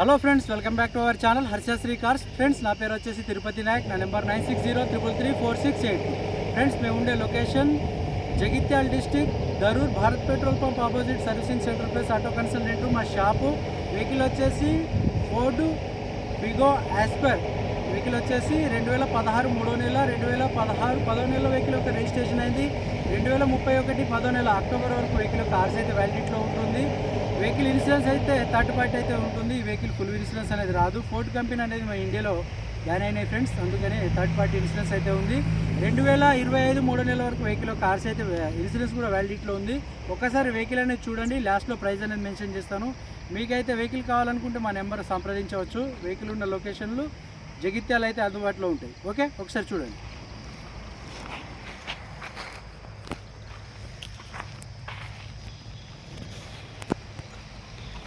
Hello friends welcome back to our channel Harshasri cars friends నా పేరు వచ్చేసి తిరుపతి నాయక్ నా number nine six zero triple three four six eight friends మేము ఉండే location Jagtial district Dharur Bharat petrol pump opposite servicing centre plus auto consultant మా shop vehicle వచ్చేసి Ford Figo Aspire vehicle వచ్చేసి రెండు వేల పదహారు మూడో నెల రెండు వేల పదహారు పదో నెల వెహికల్ యొక్క రిజిస్ట్రేషన్ అయింది. రెండు వేల ముప్పై ఒకటి పదో నెల అక్టోబర్ వరకు వెహికల్ యొక్క కార్స్ అయితే వ్యాలిడిట్లో ఉంటుంది. వెహికల్ ఇన్సూరెన్స్ అయితే థర్డ్ పార్టీ అయితే ఉంటుంది. ఈ వెహికల్ ఫుల్ ఇన్సూరెన్స్ అనేది రాదు. ఫోర్డ్ కంపెనీ అనేది మన ఇండియాలో బ్యాన్ అయినాయి ఫ్రెండ్స్. అందుకని థర్డ్ పార్టీ ఇన్సూరెన్స్ అయితే ఉంది. రెండు వేల ఇరవై ఐదు మూడో నెలల వరకు వెహికల్ కార్స్ అయితే ఇన్సూరెన్స్ కూడా వ్యాలిడిటీలో ఉంది. ఒక్కసారి వెహికల్ అనేది చూడండి. లాస్ట్లో ప్రైస్ అనేది మెన్షన్ చేస్తాను. మీకైతే వెహికల్ కావాలనుకుంటే మా నెంబర్ సంప్రదించవచ్చు. వెహికల్ ఉన్న లొకేషన్లు జగిత్యాలు అయితే అందుబాటులో ఉంటాయి. ఓకే? ఒకసారి చూడండి.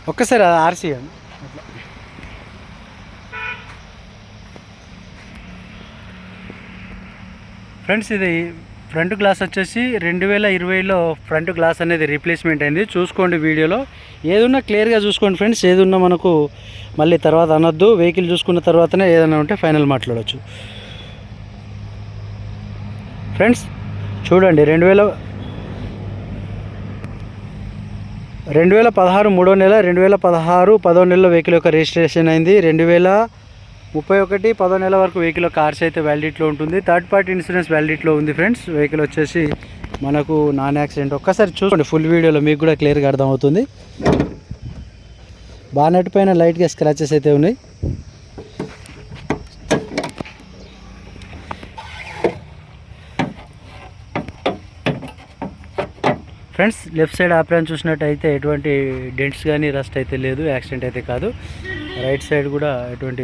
ఒక్కసారి అది ఆర్సీఎం అట్లా ఫ్రెండ్స్ ఇది ఫ్రంట్ గ్లాస్ వచ్చేసి రెండు వేల ఇరవైలో ఫ్రంట్ గ్లాస్ అనేది రీప్లేస్మెంట్ అయింది. చూసుకోండి వీడియోలో. ఏదున్నా క్లియర్గా చూసుకోండి ఫ్రెండ్స్. ఏదున్నా మనకు మళ్ళీ తర్వాత అనొద్దు. వెహికల్ చూసుకున్న తర్వాతనే ఏదైనా ఉంటే ఫైనల్ మాట్లాడవచ్చు ఫ్రెండ్స్ చూడండి రెండు వేల రెండు వేల పదహారు మూడో నెల రెండు వేల పదహారు పదో నెలలో వెహికల్ యొక్క రిజిస్ట్రేషన్ అయింది. రెండు వేల ముప్పై ఒకటి పదో నెల వరకు వెహికల్ కార్స్ అయితే వ్యాలిడిటీలో ఉంటుంది. థర్డ్ పార్టీ ఇన్సూరెన్స్ వ్యాలిడిటీలో ఉంది ఫ్రెండ్స్. వెహికల్ వచ్చేసి మనకు నాన్ యాక్సిడెంట్. ఒక్కసారి చూసుకోండి ఫుల్ వీడియోలో మీకు కూడా క్లియర్గా అర్థమవుతుంది. బానెట్ పైన లైట్గా స్క్రాచెస్ అయితే ఉన్నాయి. ఫ్రెండ్స్ లెఫ్ట్ సైడ్ ఆప్రాన్ చూసినట్టయితే ఎటువంటి డెంట్స్ కానీ రస్ట్ అయితే లేదు యాక్సిడెంట్ అయితే కాదు. రైట్ సైడ్ కూడా ఎటువంటి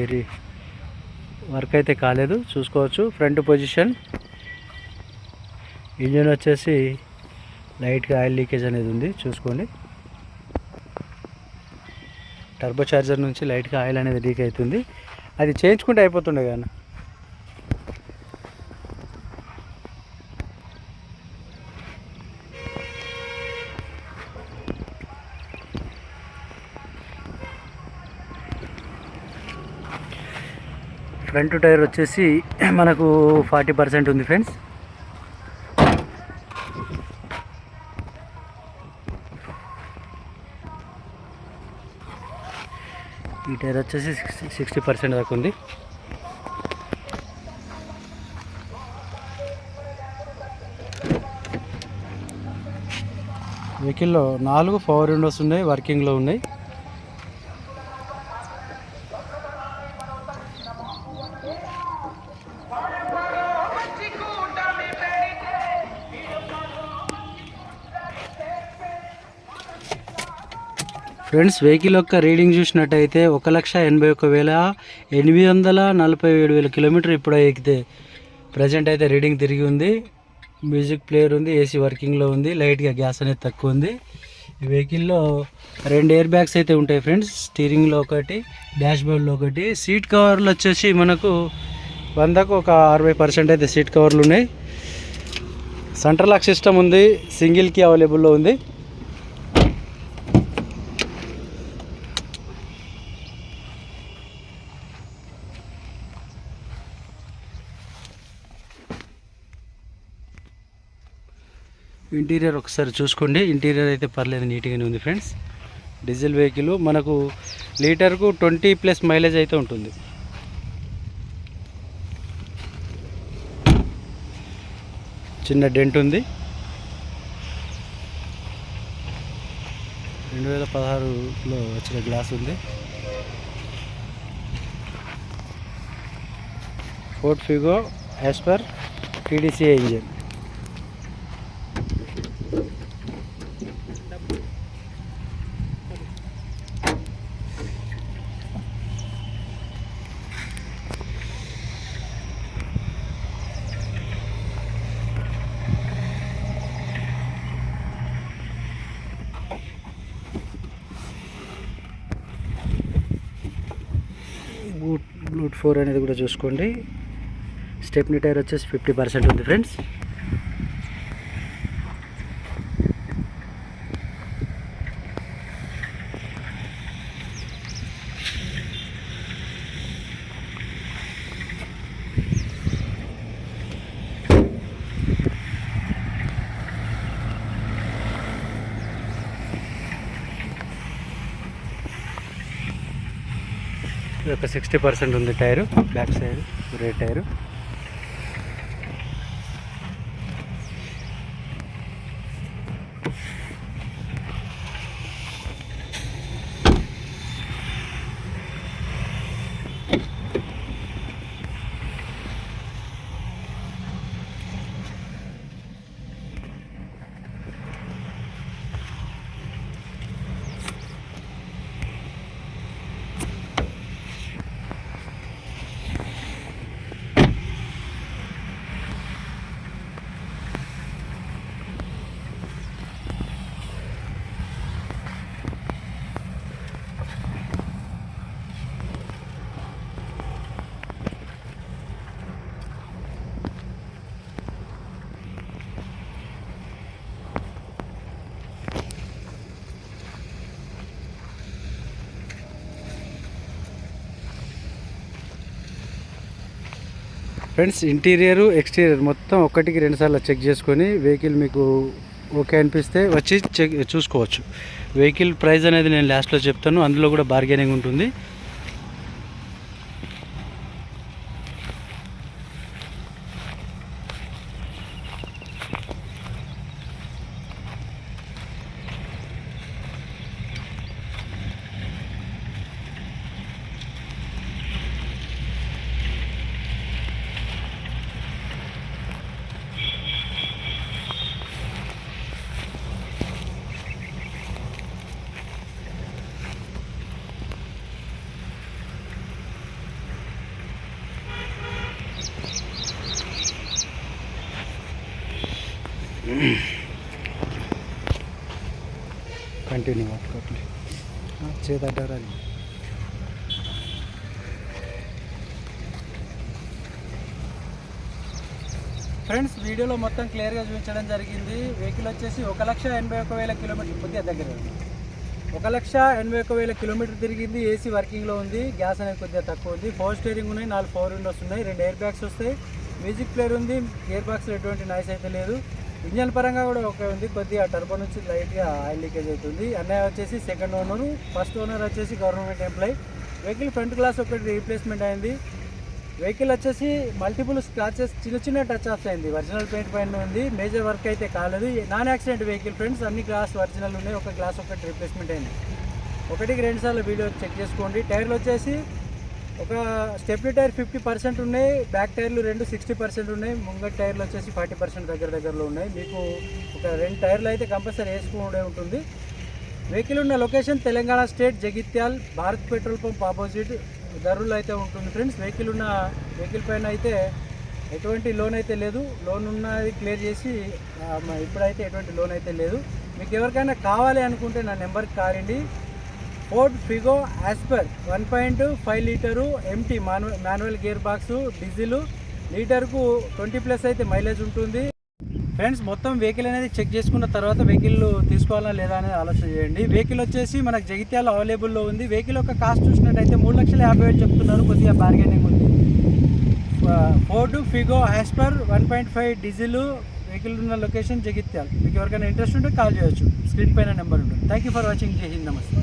వర్క్ అయితే కాలేదు. చూసుకోవచ్చు. Front position. ఇంజిన్ వచ్చేసి లైట్గా ఆయిల్ లీకేజ్ అనేది ఉంది. చూసుకోండి. టర్బో చార్జర్ నుంచి లైట్గా ఆయిల్ అనేది లీక్ అవుతుంది. అది చేయించుకుంటే అయిపోతుండే కానీ ఫ్రంట్ టైర్ వచ్చేసి మనకు ఫార్టీ పర్సెంట్ ఉంది ఫ్రెండ్స్. ఈ టైర్ వచ్చేసి సిక్స్టీ పర్సెంట్ దాకా ఉంది. వెహికల్లో నాలుగు పవర్ విండోస్ ఉన్నాయి వర్కింగ్లో ఉన్నాయి. ఫ్రెండ్స్ వెహికల్ యొక్క రీడింగ్ చూసినట్టయితే ఒక లక్ష ఎనభై ఒక వేల ఎనిమిది వందల నలభై ఏడు వేల కిలోమీటర్ ఇప్పుడు ఎక్కితే ప్రజెంట్ అయితే రీడింగ్ తిరిగి ఉంది. మ్యూజిక్ ప్లేయర్ ఉంది ఏసీ వర్కింగ్లో ఉంది లైట్గా గ్యాస్ అనేది తక్కువ ఉంది. ఈ వెహికల్లో రెండు ఎయిర్ బ్యాగ్స్ అయితే ఉంటాయి ఫ్రెండ్స్ స్టీరింగ్లో ఒకటి డాష్ బోర్డ్లో ఒకటి. సీట్ కవర్లు వచ్చేసి మనకు వందకు ఒక అరవై పర్సెంట్ అయితే సీట్ కవర్లు ఉన్నాయి. సెంట్రల్ లాక్ సిస్టమ్ ఉంది సింగిల్కి అవైలబుల్లో ఉంది. ఇంటీరియర్ ఒకసారి చూసుకోండి. ఇంటీరియర్ అయితే పర్లేదు నీట్గానే ఉంది ఫ్రెండ్స్. డీజిల్ వెహికల్ మనకు లీటర్కు ట్వంటీ ప్లస్ మైలేజ్ అయితే ఉంటుంది. చిన్న డెంట్ ఉంది. రెండు వేల పదహారులో వచ్చిన గ్లాస్ ఉంది. Ford Figo Aspire T D C engine. Route ఫోర్ అనేది కూడా చూసుకోండి. స్టెప్నీ టైర్ వచ్చేసి ఫిఫ్టీ పర్సెంట్ ఉంది ఫ్రెండ్స్. ఇది ఒక సిక్స్టీ పర్సెంట్ ఉంది టైరు బ్యాక్ సైడ్ రే టైరు. ఫ్రెండ్స్ ఇంటీరియర్ ఎక్స్టీరియర్ మొత్తం ఒక్కటికి రెండు సార్లు చెక్ చేసుకొని వెహికల్ మీకు ఓకే అనిపిస్తే వచ్చి చెక్ చూసుకోవచ్చు. వెహికల్ ప్రైస్ అనేది నేను లాస్ట్లో చెప్తాను. అందులో కూడా బార్గెనింగ్ ఉంటుంది. కంటిన్యూ పట్టుకోండి చేతడ్డారా ఫ్రెండ్స్ వీడియోలో మొత్తం క్లియర్గా చూపించడం జరిగింది. వెహికల్ వచ్చేసి ఒక లక్ష ఎనభై ఒక వేల కిలోమీటర్ కొద్దిగా దగ్గర ఉంది. ఒక లక్ష ఎనభై ఒక వేల కిలోమీటర్ తిరిగింది. ఏసీ వర్కింగ్లో ఉంది. గ్యాస్ అనేది కొద్దిగా తక్కువ ఉంది. ఫోర్ స్టీరింగ్ ఉన్నాయి. నాలుగు ఫోర్ విండోస్ ఉన్నాయి. రెండు ఎయిర్ బ్యాగ్స్ వస్తాయి. మ్యూజిక్ ప్లేయర్ ఉంది. ఎయిర్ బాక్స్లో ఎటువంటి నాయిస్ అయితే లేదు. ఇంజన్ పరంగా కూడా ఓకే ఉంది. కొద్దిగా టర్బో నుంచి లైట్గా ఆయిల్ లీకేజ్ అవుతుంది. అన్నయ్య వచ్చేసి సెకండ్ ఓనర్ ఫస్ట్ ఓనర్ వచ్చేసి government employee vehicle front glass ఒకటి రీప్లేస్మెంట్ అయింది. వెహికల్ వచ్చేసి మల్టిపుల్ స్క్రాచెస్ చిన్న చిన్న టచ్ ఆఫ్ అయింది. ఒరిజినల్ పెయింట్ పైన ఉంది. మేజర్ వర్క్ అయితే కాలేదు. నాన్ యాక్సిడెంట్ వెహికల్ ఫ్రెండ్స్ అన్ని గ్లాస్ ఒరిజినల్ ఉన్నాయి. ఒక గ్లాస్ ఒకటి రీప్లేస్మెంట్ అయింది. ఒకటికి రెండు సార్లు వీడియో చెక్ చేసుకోండి. టైర్లు వచ్చేసి ఒక స్టెప్లీ టైర్ ఫిఫ్టీ పర్సెంట్ ఉన్నాయి బ్యాక్ టైర్లు రెండు సిక్స్టీ పర్సెంట్ ఉన్నాయి ముంగట్ టైర్లు వచ్చేసి ఫార్టీ పర్సెంట్ దగ్గర దగ్గరలో ఉన్నాయి. మీకు ఒక రెండు టైర్లు అయితే కంపల్సరీ వేసుకుండే ఉంటుంది. వెహికల్ ఉన్న location Telangana state Jagtial Bharat petrol pump opposite ధరలు అయితే ఉంటుంది ఫ్రెండ్స్. వెహికల్ ఉన్న వెహికల్ పైన అయితే ఎటువంటి లోన్ అయితే లేదు. లోన్ ఉన్నది క్లియర్ చేసి ఇప్పుడైతే ఎటువంటి లోన్ అయితే లేదు. మీకు ఎవరికైనా కావాలి అనుకుంటే నా నెంబర్కి కారండి Ford Figo Aspire one point five litre MT manual manual gear box diesel లీటర్కు twenty plus అయితే మైలేజ్ ఉంటుంది. ఫ్రెండ్స్ మొత్తం వెహికల్ అనేది చెక్ చేసుకున్న తర్వాత వెహికల్ తీసుకోవాలా లేదా అనేది ఆలోచన చేయండి. వెహికల్ వచ్చేసి మనకు జగిత్యాల అవైలబుల్లో ఉంది. వెహికల్ యొక్క కాస్ట్ చూసినట్టయితే మూడు లక్షల యాభై వేలు చెప్తున్నారు. కొద్దిగా బార్గెనింగ్ ఉంది. Ford Figo Aspire one point five diesel vehicle ఉన్న లొకేషన్ జగిత్యాల్. మీకు ఎవరికైనా ఇంట్రెస్ట్ ఉంటే కాల్ చేయొచ్చు. స్క్రీన్ పైన నెంబర్ ఉంటుంది. థ్యాంక్ యూ ఫర్ వాచింగ్ జై హింద్. నమస్తే.